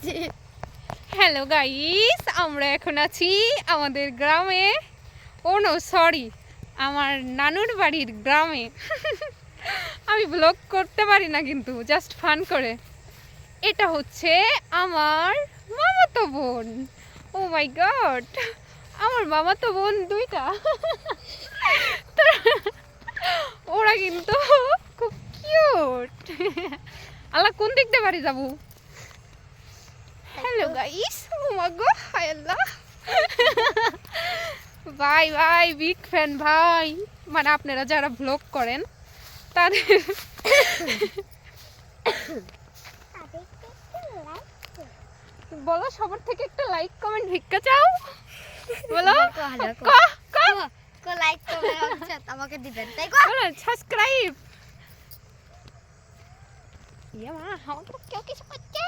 Hello guys আমরা এখন আছি আমাদের গ্রামে। ও নো সরি আমার নানুর বাড়ির গ্রামে। আমি ব্লগ করতে পারি না কিন্তু জাস্ট ফান করে। এটা হচ্ছে আমার মামাতো বোন। ও মাই গড আমার মামাতো বোন দুইটা। ওরা কিন্তু খুব কিউট আল্লাহ, কোন দিক দিয়ে বাড়ি যাব? হ্যালো গাইস ও মা গো হায় আল্লাহ ভাই ভাই বিগ ফ্যান ভাই মানে আপনারা যারা ব্লগ করেন তাদের বলো সবার থেকে একটা লাইক কমেন্ট ভিক্ষা চাও? বলো লাইক হচ্ছে আমাকে দিবেন তাই সাবস্ক্রাইব ইয়ে মা আমার তো কেউ কিছু করছে?